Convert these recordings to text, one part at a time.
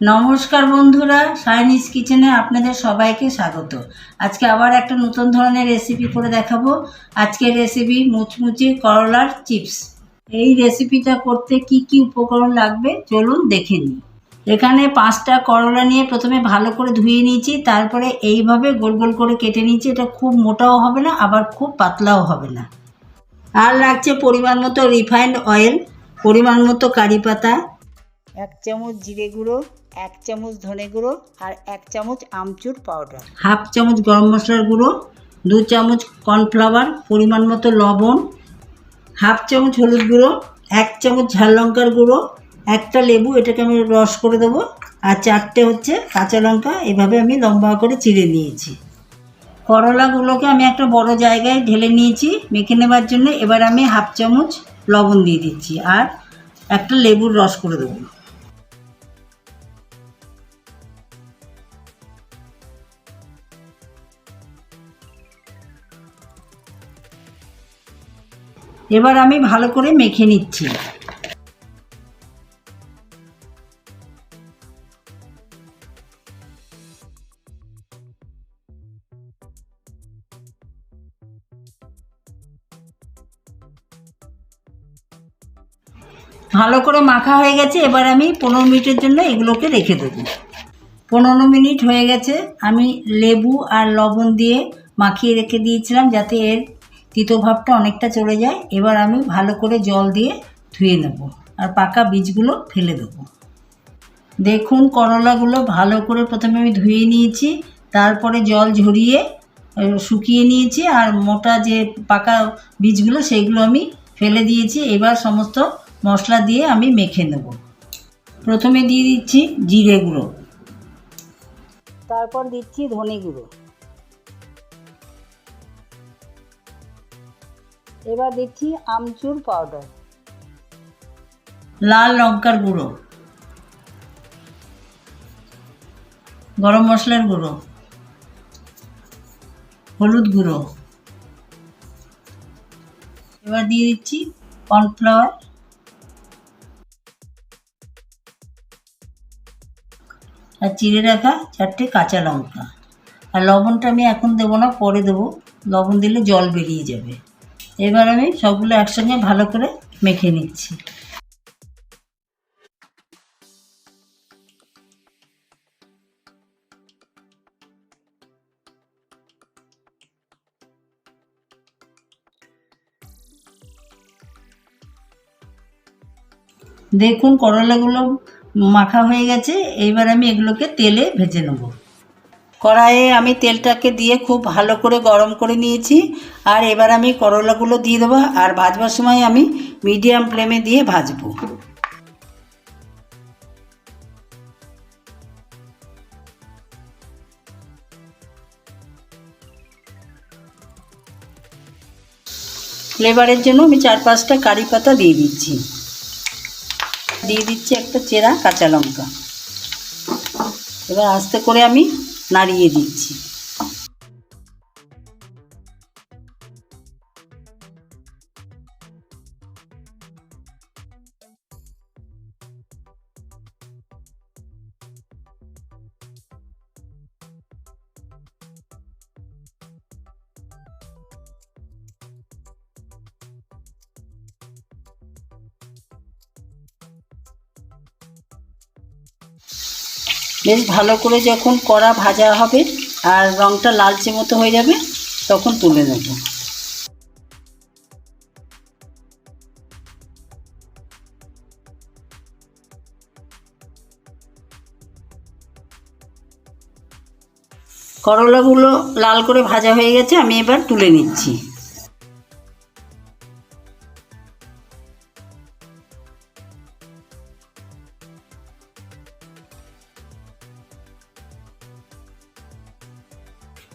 নমস্কার বন্ধুরা সাইনিজ কিচেনে আপনাদের সবাইকে স্বাগত। আজকে আবার একটা নতুন ধরনের রেসিপি করে দেখাবো। আজকের রেসিপি মুচমুচে করলার চিপস। এই রেসিপিটা করতে কি কি উপকরণ লাগবে চলুন দেখে নিই। এখানে পাঁচটা করলা নিয়ে প্রথমে ভালো করে ধুয়ে নিয়েছি, তারপরে এইভাবে গোল গোল করে কেটে নিয়েছি। এটা খুব মোটাও হবে না, আবার খুব পাতলাও হবে না। আর লাগছে পরিমাণ মতো রিফাইন্ড অয়েল পরিমাণ মতো কারি পাতা এক চামচ জিরে গুঁড়ো, এক চামচ ধনে গুঁড়ো আর এক চামচ আমচুর পাউডার হাফ চামচ গরম মশলার গুঁড়ো, দু চামচ কর্নফ্লাওয়ার পরিমাণ মতো লবণ, হাফ চামচ হলুদ গুঁড়ো, এক চামচ ঝাল লঙ্কার গুঁড়ো, একটা লেবু, এটাকে আমি রস করে দেবো, আর চারটে হচ্ছে কাঁচা লঙ্কা, এভাবে আমি লম্বা করে চিড়ে নিয়েছি। করলাগুলোকে আমি একটা বড় জায়গায় ঢেলে নিয়েছি, মেখে নেবার জন্য, এবার আমি হাফ চামচ লবণ দিয়ে দিচ্ছি, আর একটা লেবুর রস করে দেবো। এবার আমি ভালো করে মেখে নিচ্ছি। ভালো করে মাখা হয়ে গেছে, এবার আমি পনেরো মিনিটের জন্য এগুলোকে রেখে দেবো। পনেরো মিনিট হয়ে গেছে, আমি লেবু আর লবণ দিয়ে মাখিয়ে রেখে দিয়েছিলাম যাতে এর তিতো ভাবটা অনেকটা চলে যায়, এবার আমি ভালো করে জল দিয়ে ধুয়ে নেব আর পাকা বীজগুলো ফেলে দেবো। দেখুন করলাগুলো ভালো করে প্রথমে আমি ধুয়ে নিয়েছি, তারপরে জল ঝরিয়ে শুকিয়ে নিয়েছি আর মোটা যে পাকা বীজগুলো সেইগুলো আমি ফেলে দিয়েছি, এবার সমস্ত মশলা দিয়ে আমি মেখে নেব। প্রথমে দিয়ে দিচ্ছি জিরে গুঁড়ো, তারপর দিচ্ছি ধনে গুঁড়ো। এবার দিচ্ছি আমচুর পাউডার লাল লঙ্কার গুঁড়ো। গরম মশলার গুঁড়ো। হলুদ গুঁড়ো। এবার দিয়ে দিচ্ছি কর্নফ্লাওয়ার। আর চিড়ে রাখা চারটে কাঁচা লঙ্কা। আর লবণটা আমি এখন দেবো না, পরে দেবো। লবণ দিলে জল বেরিয়ে যাবে। এবার আমি সবগুলো একসঙ্গে ভালো করে মেখে নিচ্ছি। দেখুন করলাগুলো মাখা হয়ে গেছে, এইবার আমি এগুলোকে তেলে ভেজে নেব। কড়াইয়ে আমি তেলটাকে দিয়ে খুব ভালো করে গরম করে নিয়েছি। আর এবার আমি করলাগুলো দিয়ে দেবো আর ভাজবার সময় আমি মিডিয়াম ফ্লেমে দিয়ে ভাজবো। ফ্লেভারের জন্য আমি চার পাঁচটা কারি পাতা দিয়ে দিচ্ছি। দিয়ে দিচ্ছি একটা চেরা কাঁচা লঙ্কা। এবার আস্তে করে আমি নাড়িয়ে দিচ্ছি বেশ ভালো করে যখন কড়া ভাজা হবে আর রঙটা লালচে মতো হয়ে যাবে, তখন তুলে নেব। করলাগুলো লাল করে ভাজা হয়ে গেছে, আমি এবার তুলে নিচ্ছি।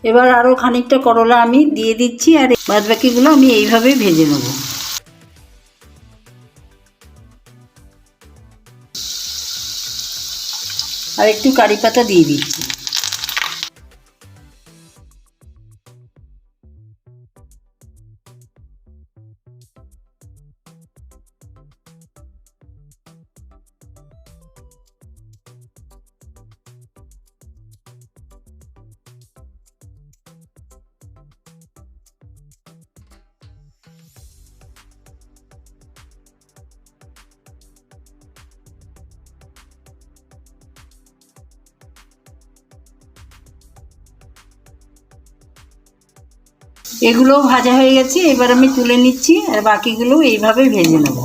এবার আরও খানিকটা করলা আমি দিয়ে দিচ্ছি আর বাদবাকিগুলো আমি এইভাবে ভেজে নেব। আর একটু কারি পাতা দিয়ে দিচ্ছি। এগুলোও ভাজা হয়ে গেছে, এবার আমি তুলে নিচ্ছি আর বাকিগুলো এইভাবে ভেজে নেব।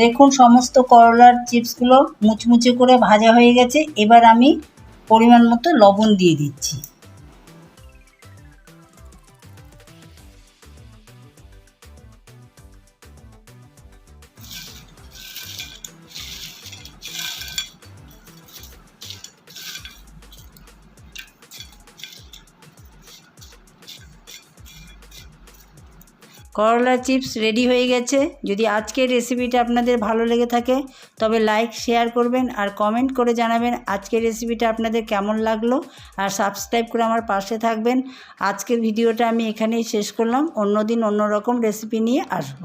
দেখুন, সমস্ত করলার চিপসগুলো মুচমুচে করে ভাজা হয়ে গেছে। এবার আমি পরিমাণ মতো লবণ দিয়ে দিচ্ছি। করলা চিপস রেডি হয়ে গেছে। যদি আজকের রেসিপিটা আপনাদের ভালো লেগে থাকে, তবে লাইক শেয়ার করবেন আর কমেন্ট করে জানাবেন আজকের রেসিপিটা আপনাদের কেমন লাগল। আর সাবস্ক্রাইব করে আমার পাশে থাকবেন। আজকের ভিডিওটা আমি এখানেই শেষ করলাম। অন্যদিন অন্য রকম রেসিপি নিয়ে আসব।